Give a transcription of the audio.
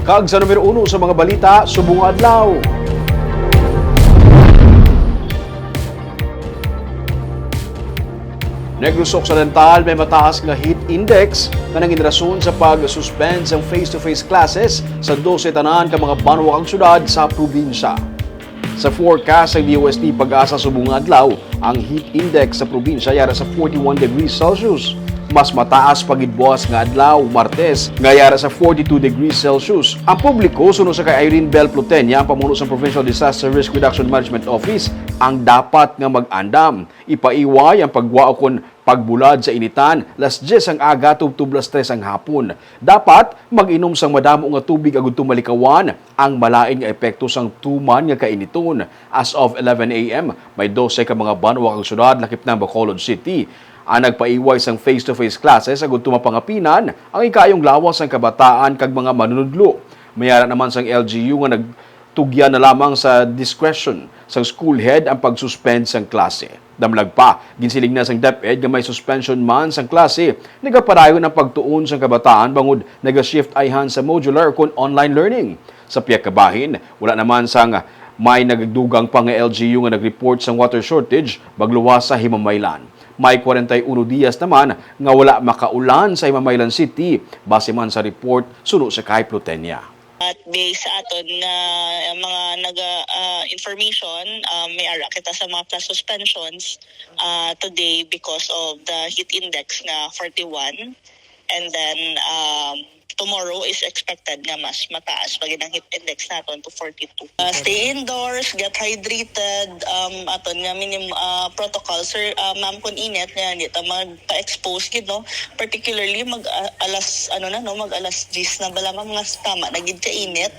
Kag sa numero uno sa mga balita, subong adlaw. Negros Occidental may mataas nga heat index na nangin rason sa pag-suspend sa face-to-face classes sa 12 tanan ka mga banwakang syudad sa probinsya. Sa forecast ng DOST pag-asa subong adlaw, ang heat index sa probinsya yara sa 41 degrees Celsius. Mas mataas pagidbuas nga adlaw Martes nga yara sa 42 degrees Celsius. Ang publiko sunod sa kay Irene Bell Plutenia, ang pamuno sa Provincial Disaster Risk Reduction Management Office, ang dapat nga mag-andam. Ipaiway ang pagwao kon pagbulad sa initan, las 10 ang aga tubtub las 3 ang hapon. Dapat mag-inom sang madamo nga tubig agud tumalikawan ang malain nga epekto sang tuman nga kainiton. As of 11 a.m., may 12 ka mga banwa kang syudad lakip ng Bacolod City. Ang nagpaiway sang face-to-face classes agud tumapangapinan ang ikayong lawas sang kabataan kag mga manunudlo. Mayara naman sang LGU nga nagtugyan na lamang sa discretion sang school head ang pag-suspend sang klase. Damlag pa, ginsilig na sang DepEd nga may suspension man sang klase, nagapadayon ang pagtuon sang kabataan bangod naga-shift ayhan sa modular kon online learning. Sa piyak kabahin, wala naman sang may nagdugang pa nga LGU nga nag-report sang water shortage bagluwas sa Himamaylan. May 41 diyas naman nga wala makaulan sa Himamaylan City base man sa report suno sa kay Plutenia. At based sa aton nga mga naga ah, information, um, may ara kita sa mga class suspensions ah, today because of the heat index na 41. And then um, tomorrow is expected nga mas mataas pag ang heat index naton to 42. Ah, stay indoors, get hydrated, um, aton nga minimum ah, protocol. Sir, ah, ma'am kun init nga ta magpa-expose gid no. Particularly mag ah, alas ano na no, mag alas 10 na bala nga tama na gid ka init.